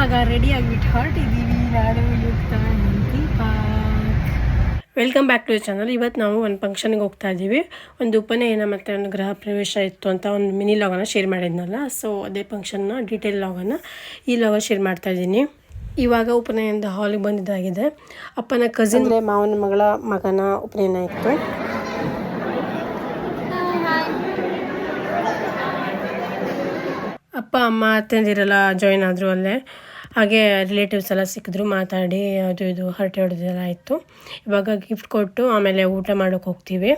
ಇವಾಗ ರೆಡಿ ಆಗಿಬಿಟ್ಟು ಹೊರಟಿದ್ದೀವಿ. ಯುಕ್ತ ವೆಲ್ಕಮ್ ಬ್ಯಾಕ್ ಟು ಚಾನಲ್ ಇವತ್ತು ನಾವು ಒಂದು ಫಂಕ್ಷನ್ಗೆ ಹೋಗ್ತಾ ಇದ್ದೀವಿ. ಒಂದು ಉಪನಯನ ಮತ್ತು ಒಂದು ಗೃಹ ಪ್ರವೇಶ ಇತ್ತು ಅಂತ ಒಂದು ಮಿನಿ ಲಾಗನ್ನು ಶೇರ್ ಮಾಡಿದ್ನಲ್ಲ. ಸೊ ಅದೇ ಫಂಕ್ಷನ್ನ ಡೀಟೇಲ್ ಲಾಗನ್ನು ಈ ಲಾಗ ಶೇರ್ ಮಾಡ್ತಾ ಇದ್ದೀನಿ. ಇವಾಗ ಉಪನಯನದ ಹಾಲಿಗೆ ಬಂದಿದ್ದಾಗಿದೆ. ಅಪ್ಪನ ಕಸಿನ್ ಮಾವನ ಮಗಳ ಮಗನ ಉಪನಯನ ಇತ್ತು. ಅಪ್ಪ ಅಮ್ಮ ಅತ್ತೆಂದಿರಲ್ಲ ಜಾಯಿನ್ ಆದರೂ ಅಲ್ಲೇ. ಹಾಗೆ ರಿಲೇಟಿವ್ಸ್ ಎಲ್ಲ ಸಿಕ್ಕಿದ್ರು, ಮಾತಾಡಿ ಅದು ಇದು ಹರಟೆ ಹೊಡೆದೆಲ್ಲ ಆಯಿತು. ಇವಾಗ ಗಿಫ್ಟ್ ಕೊಟ್ಟು ಆಮೇಲೆ ಊಟ ಮಾಡೋಕೆ ಹೋಗ್ತೀವಿ.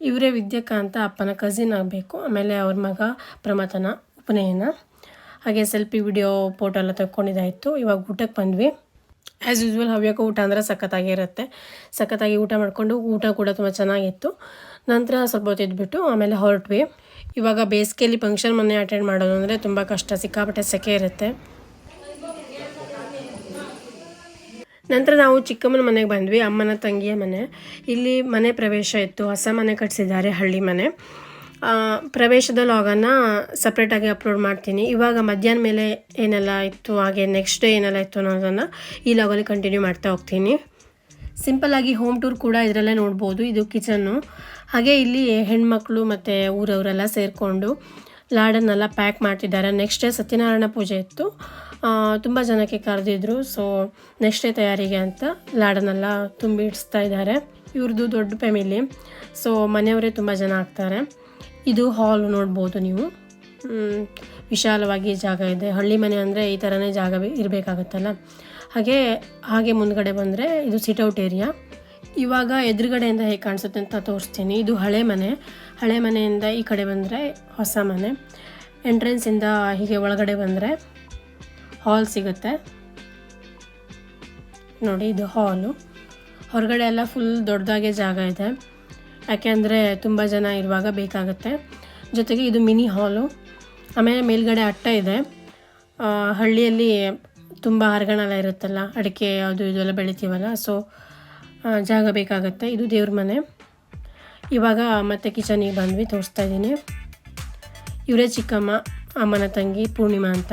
ಇವರೇ ವಿದ್ಯಾಕಾಂತ ಅಪ್ಪನ ಕಸಿನ್ ಆಗಬೇಕು, ಆಮೇಲೆ ಅವ್ರ ಮಗ ಪ್ರಮಥನ, ಉಪನಯನ. ಹಾಗೆ ಸೆಲ್ಫಿ ವಿಡಿಯೋ ಫೋಟೋ ಎಲ್ಲ ತಕ್ಕೊಂಡಿದ್ದಾಯಿತು. ಇವಾಗ ಊಟಕ್ಕೆ ಬಂದ್ವಿ. ಆ್ಯಸ್ ಯೂಸ್ವಲ್ ಹವ್ಯಕ ಊಟ ಅಂದರೆ ಸಖತ್ತಾಗಿರುತ್ತೆ ಸಖತ್ತಾಗಿ ಊಟ ಮಾಡಿಕೊಂಡು ಊಟ ಕೂಡ ತುಂಬ ಚೆನ್ನಾಗಿತ್ತು. ನಂತರ ಸ್ವಲ್ಪ ಹೊತ್ತಿದ್ಬಿಟ್ಟು ಆಮೇಲೆ ಹೊರಟ್ವಿ. ಇವಾಗ ಬೇಸಿಗೆಯಲ್ಲಿ ಫಂಕ್ಷನ್ ಮನೆ ಅಟೆಂಡ್ ಮಾಡೋದು ಅಂದರೆ ತುಂಬ ಕಷ್ಟ, ಸಿಕ್ಕಾಪಟ್ಟೆ ಸೆಕೆ ಇರುತ್ತೆ. ನಂತರ ನಾವು ಚಿಕ್ಕಮ್ಮನ ಮನೆಗೆ ಬಂದ್ವಿ, ಅಮ್ಮನ ತಂಗಿಯ ಮನೆ. ಇಲ್ಲಿ ಮನೆ ಪ್ರವೇಶ ಇತ್ತು. ಹೊಸ ಮನೆ ಕಟ್ಟಿಸಿದ್ದಾರೆ ಹಳ್ಳಿ ಮನೆ. ಪ್ರವೇಶದ ಲಾಗನ್ನು ಸಪ್ರೇಟಾಗಿ ಅಪ್ಲೋಡ್ ಮಾಡ್ತೀನಿ. ಇವಾಗ ಮಧ್ಯಾಹ್ನ ಮೇಲೆ ಏನೆಲ್ಲ ಇತ್ತು, ಹಾಗೆ ನೆಕ್ಸ್ಟ್ ಡೇ ಏನೆಲ್ಲ ಇತ್ತು ಅನ್ನೋದನ್ನು ಈ ಲಾಗಲ್ಲಿ ಕಂಟಿನ್ಯೂ ಮಾಡ್ತಾ ಹೋಗ್ತೀನಿ. ಸಿಂಪಲ್ ಆಗಿ ಹೋಮ್ ಟೂರ್ ಕೂಡ ಇದರಲ್ಲೇ ನೋಡ್ಬೋದು, ಇದು ಕಿಚನ್ನು ಹಾಗೆ ಇಲ್ಲಿ ಹೆಣ್ಮಕ್ಳು ಮತ್ತು ಊರವರೆಲ್ಲ ಸೇರಿಕೊಂಡು ಲಾಡನ್ನೆಲ್ಲ ಪ್ಯಾಕ್ ಮಾಡ್ತಿದ್ದಾರೆ. ನೆಕ್ಸ್ಟ್ ಡೇ ಸತ್ಯನಾರಾಯಣ ಪೂಜೆ ಇತ್ತು. ತುಂಬ ಜನಕ್ಕೆ ಕರೆದಿದ್ರು ಸೊ ನೆಕ್ಸ್ಟ್ ಡೇ ತಯಾರಿಗೆ ಅಂತ ಲಾಡನ್ನೆಲ್ಲ ತುಂಬಿ ಇಡಿಸ್ತಾ ಇದ್ದಾರೆ. ಇವ್ರದ್ದು ದೊಡ್ಡ ಫ್ಯಾಮಿಲಿ ಸೊ ಮನೆಯವರೇ ತುಂಬ ಜನ ಆಗ್ತಾರೆ. ಇದು ಹಾಲ್ ನೋಡ್ಬೋದು ನೀವು. ವಿಶಾಲವಾಗಿ ಜಾಗ ಇದೆ. ಹಳ್ಳಿ ಮನೆ ಅಂದರೆ ಈ ಥರನೇ ಜಾಗ ಇರಬೇಕಾಗತ್ತಲ್ಲ. ಹಾಗೆ ಹಾಗೆ ಮುಂದ್ಗಡೆ ಬಂದರೆ ಇದು ಸಿಟೌಟ್ ಏರಿಯಾ ಇವಾಗ ಎದುರುಗಡೆಯಿಂದ ಹೇಗೆ ಕಾಣಿಸುತ್ತೆ ಅಂತ ತೋರಿಸ್ತೀನಿ. ಇದು ಹಳೆ ಮನೆ. ಹಳೆ ಮನೆಯಿಂದ ಈ ಕಡೆ ಬಂದರೆ ಹೊಸ ಮನೆ. ಎಂಟ್ರೆನ್ಸಿಂದ ಹೀಗೆ ಒಳಗಡೆ ಬಂದರೆ ಹಾಲ್ ಸಿಗುತ್ತೆ. ನೋಡಿ, ಇದು ಹಾಲು ಹೊರಗಡೆ ಎಲ್ಲ ಫುಲ್ ದೊಡ್ಡದಾಗೆ ಜಾಗ ಇದೆ. ಯಾಕೆಂದರೆ ತುಂಬ ಜನ ಇರುವಾಗ ಬೇಕಾಗುತ್ತೆ. ಜೊತೆಗೆ ಇದು ಮಿನಿ ಹಾಲು. ಆಮೇಲೆ ಮೇಲ್ಗಡೆ ಅಟ್ಟ ಇದೆ. ಹಳ್ಳಿಯಲ್ಲಿ ತುಂಬ ಹರಗಣೆಲ್ಲ ಇರುತ್ತಲ್ಲ, ಅಡಿಕೆ ಅದು ಇದೆಲ್ಲ ಬೆಳಿತೀವಲ್ಲ ಸೊ ಜಾಗ ಬೇಕಾಗುತ್ತೆ. ಇದು ದೇವ್ರ ಮನೆ. ಇವಾಗ ಮತ್ತೆ ಕಿಚನಿಗೆ ಬಂದ್ವಿ, ತೋರಿಸ್ತಾ ಇದ್ದೀನಿ. ಇವರೇ ಚಿಕ್ಕಮ್ಮ, ಅಮ್ಮನ ತಂಗಿ, ಪೂರ್ಣಿಮಾ ಅಂತ.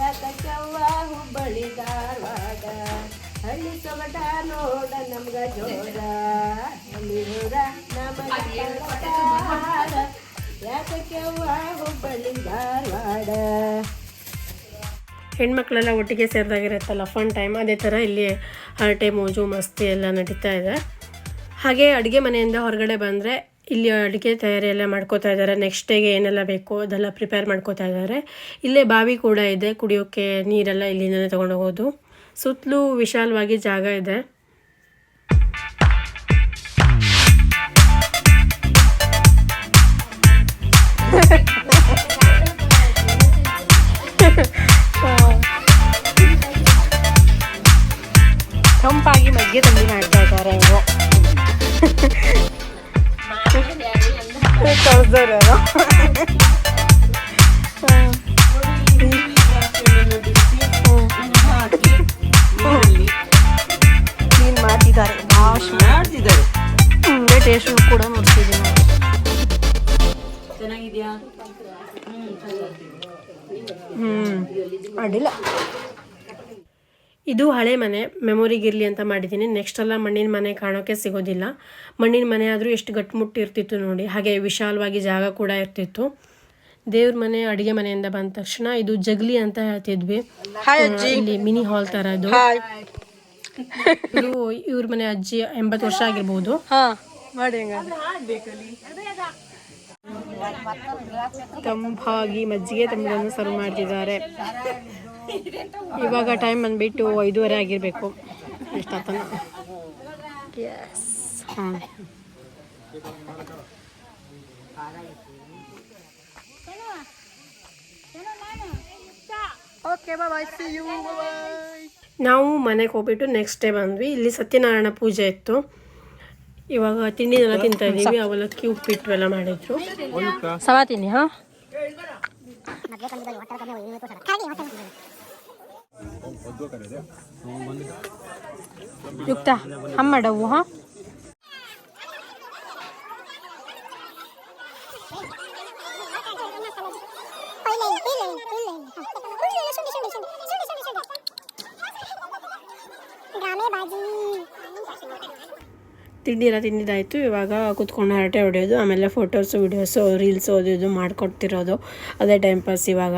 ಯಾಕವ್ವ ಹುಬ್ಬಳ್ಳಿ ಧಾರವಾಡ. ಹಳ್ಳಿ ಸೊಗಟ ನೋಡ ನಮ್ಗ ಜೋರ. ಹಳ್ಳಿ ಊರ ನಮಗ ಪಾಡ ಯಾಕವ್ವ ಹುಬ್ಬಳ್ಳಿ ಧಾರವಾಡ. ಹೆಣ್ಮಕ್ಳೆಲ್ಲ ಒಟ್ಟಿಗೆ ಸೇರಿದಾಗಿರುತ್ತಲ್ಲ ಫನ್ ಟೈಮ್ ಅದೇ ಥರ ಇಲ್ಲಿ ಹರಟೆ ಮೋಜು ಮಸ್ತಿ ಎಲ್ಲ ನಡೀತಾ ಇದೆ. ಹಾಗೆ ಅಡುಗೆ ಮನೆಯಿಂದ ಹೊರಗಡೆ ಬಂದರೆ ಇಲ್ಲಿ ಅಡುಗೆ ತಯಾರಿ ಎಲ್ಲ ಮಾಡ್ಕೋತಾ ಇದ್ದಾರೆ. ನೆಕ್ಸ್ಟ್ ಡೇಗೆ ಏನೆಲ್ಲ ಬೇಕು ಅದೆಲ್ಲ ಪ್ರಿಪೇರ್ ಮಾಡ್ಕೋತಾ ಇದ್ದಾರೆ. ಇಲ್ಲೇ ಬಾವಿ ಕೂಡ ಇದೆ. ಕುಡಿಯೋಕ್ಕೆ ನೀರೆಲ್ಲ ಇಲ್ಲಿಂದಲೇ ತೊಗೊಂಡೋಗೋದು ಸುತ್ತಲೂ ವಿಶಾಲವಾಗಿ ಜಾಗ ಇದೆ. ಕ್ಲೀನ್ ಮಾಡ್ತಿದ್ದಾರೆ ವಾಶ್ ಮಾಡ್ತಿದ್ದಾರೆ ಟೇಸ್ಟ್ ಕೂಡ ಚೆನ್ನಾಗಿದ್ಯಾ ಹ್ಮ್ ಅಡ್ಡಿಲ್ಲ ಇದು ಹಳೆ ಮನೆ ಮೆಮೊರಿಗಿರಲಿ ಅಂತ ಮಾಡಿದ್ದೀನಿ ನೆಕ್ಸ್ಟ್ ಎಲ್ಲ ಮಣ್ಣಿನ ಮನೆ ಕಾಣೋಕ್ಕೆ ಸಿಗೋದಿಲ್ಲ. ಮಣ್ಣಿನ ಮನೆ ಆದರೂ ಎಷ್ಟು ಗಟ್ಟಿಮುಟ್ಟು ಇರ್ತಿತ್ತು ನೋಡಿ. ಹಾಗೆ ವಿಶಾಲವಾಗಿ ಜಾಗ ಕೂಡ ಇರ್ತಿತ್ತು. ದೇವ್ರ ಮನೆ ಅಡುಗೆ ಮನೆಯಿಂದ ಬಂದ ತಕ್ಷಣ ಇದು ಜಗ್ಲಿ ಅಂತ ಹೇಳ್ತಿದ್ವಿ. ಇಲ್ಲಿ ಮಿನಿ ಹಾಲ್ ತರ ಇದು. ಇದು ಇವ್ರ ಮನೆ ಅಜ್ಜಿ ಎಂಬತ್ತು ವರ್ಷ ಆಗಿರ್ಬೋದು. ಹಾ ಮಾಡಿ ತಂಪಾಗಿ ಮಜ್ಜಿಗೆ ತಂಬುದನ್ನು ಸರ್ವ್ ಮಾಡ್ತಿದ್ದಾರೆ. ಇವಾಗ ಟೈಮ್ ಬಂದ್ಬಿಟ್ಟು ಐದೂವರೆ ಆಗಿರಬೇಕು. ಎಷ್ಟಾತನ ಎಸ್ ಹಾಂ ನಾವು ಮನೆಗೆ ಹೋಗ್ಬಿಟ್ಟು ನೆಕ್ಸ್ಟ್ ಡೇ ಬಂದ್ವಿ. ಇಲ್ಲಿ ಸತ್ಯನಾರಾಯಣ ಪೂಜೆ ಇತ್ತು. ಇವಾಗ ತಿಂಡಿನೆಲ್ಲ ತಿಂತಾ ಇದೀವಿ. ಅವಲಕ್ಕಿ ಉಪ್ಪಿಟ್ಟು ಎಲ್ಲ ಮಾಡಿದ್ರು. ಸವಾತೀನಿ ಹಾ? ಯುಕ್ತ, ಹಮ್ಮಡವು, ಹಾ? ತಿಂಡಿ ಎಲ್ಲ ತಿಂದಿದ್ದಾಯಿತು. ಇವಾಗ ಕುತ್ಕೊಂಡು ಹರಟೆ ಹೊಡೆಯೋದು, ಆಮೇಲೆ ಫೋಟೋಸು ವಿಡಿಯೋಸು ರೀಲ್ಸ್ ಓದೋದು ಮಾಡಿಕೊಡ್ತಿರೋದು. ಅದೇ ಟೈಮ್ ಪಾಸ್ ಇವಾಗ.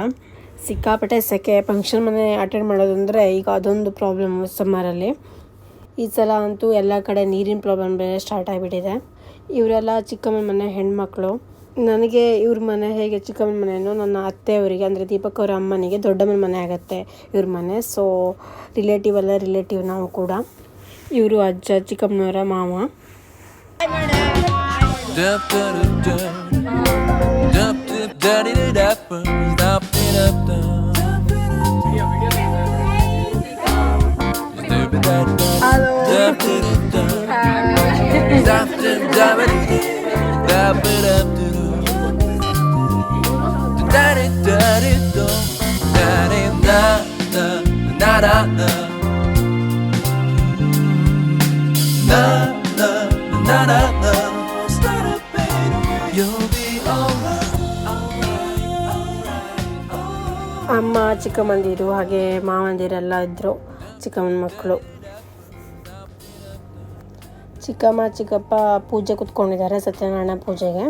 ಸಿಕ್ಕಾಪಟ್ಟೆ ಸೆಕೆ ಫಂಕ್ಷನ್ ಮನೆ ಅಟೆಂಡ್ ಮಾಡೋದಂದರೆ ಈಗ ಅದೊಂದು ಪ್ರಾಬ್ಲಮ್ ಸಮ್ಮರಲ್ಲಿ ಈ ಸಲ ಅಂತೂ ಎಲ್ಲ ಕಡೆ ನೀರಿನ ಪ್ರಾಬ್ಲಮ್ ಬೇರೆ ಸ್ಟಾರ್ಟ್ ಆಗಿಬಿಟ್ಟಿದೆ ಇವರೆಲ್ಲ ಚಿಕ್ಕಮ್ಮನ ಮನೆ ಹೆಣ್ಮಕ್ಳು ನನಗೆ ಇವ್ರ ಮನೆ ಹೇಗೆ ಚಿಕ್ಕಮ್ಮನ ಮನೆಯೋ ನನ್ನ ಅತ್ತೆಯವರಿಗೆ ಅಂದರೆ ದೀಪಕ್ ಅವರ ಅಮ್ಮನಿಗೆ ದೊಡ್ಡಮ್ಮನ ಮನೆ ಆಗುತ್ತೆ ಇವ್ರ ಮನೆ ಸೊ ರಿಲೇಟಿವ್ ಎಲ್ಲ ರಿಲೇಟಿವ್ ನಾವು ಕೂಡ ಇವರು ಅಜ್ಜ ಚಿಕ್ಕಮ್ಮನವರ ಮಾವ ಅಮ್ಮ ಚಿಕ್ಕಮ್ಮಂದಿರು ಹಾಗೆ ಮಾವಂದಿರೆಲ್ಲ ಇದ್ದರು ಚಿಕ್ಕಮ್ಮನ ಮಕ್ಕಳು. ಚಿಕ್ಕಮ್ಮ ಚಿಕ್ಕಪ್ಪ ಪೂಜೆ ಕುತ್ಕೊಂಡಿದ್ದಾರೆ ಸತ್ಯನಾರಾಯಣ ಪೂಜೆಗೆ.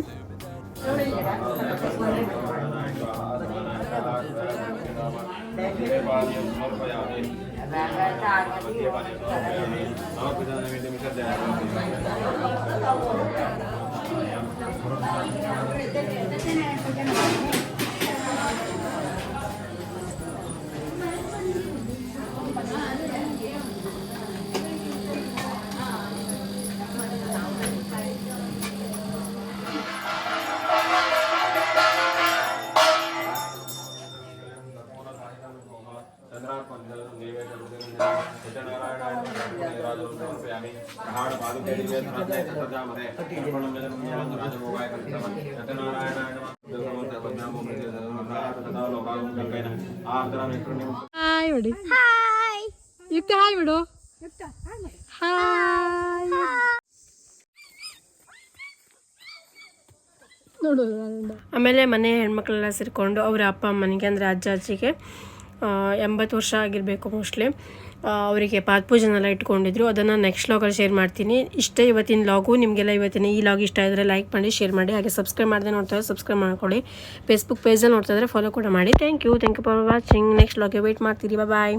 ಹಾಯ್ ಬಿಡಿ ಯುಕ್ತ ಹಾಯ್ ಬಿಡು ಹಾಯ್ ನೋಡು ಆಮೇಲೆ ಮನೆ ಹೆಣ್ಮಕ್ಳೆಲ್ಲ ಸೇರಿಕೊಂಡು ಅವರ ಅಪ್ಪ ಅಮ್ಮನಿಗೆ ಅಂದರೆ ಅಜ್ಜ ಅಜ್ಜಿಗೆ ಆ, ಎಂಬತ್ತು ವರ್ಷ ಆಗಿರಬೇಕು ಮೋಸ್ಟ್ಲಿ ಅವರಿಗೆ ಪಾದಪೂಜನೆಲ್ಲ ಇಟ್ಕೊಂಡಿದ್ರು. ಅದನ್ನು ನೆಕ್ಸ್ಟ್ ಲಾಗಲ್ಲಿ ಶೇರ್ ಮಾಡ್ತೀನಿ. ಇಷ್ಟೇ ಇವತ್ತಿನ ಲಾಗು ನಿಮಗೆಲ್ಲ ಇವತ್ತಿನ ಈ ಲಾಗ್ ಇಷ್ಟ ಆದರೆ ಲೈಕ್ ಮಾಡಿ ಶೇರ್ ಮಾಡಿ, ಹಾಗೆ ಸಬ್ಸ್ಕ್ರೈಬ್ ಮಾಡಿದೆ ನೋಡ್ತಾರೆ ಸಬ್ಸ್ಕ್ರೈಬ್ ಮಾಡ್ಕೊಳ್ಳಿ. ಫೇಸ್ಬುಕ್ ಪೇಜಲ್ಲಿ ನೋಡ್ತಾ ಫಾಲೋ ಕೂಡ ಮಾಡಿ. Thank you thank you for watching next ಲಾಗ್ಗೆ wait ಮಾಡ್ತೀರಿ. ಬಾಯ್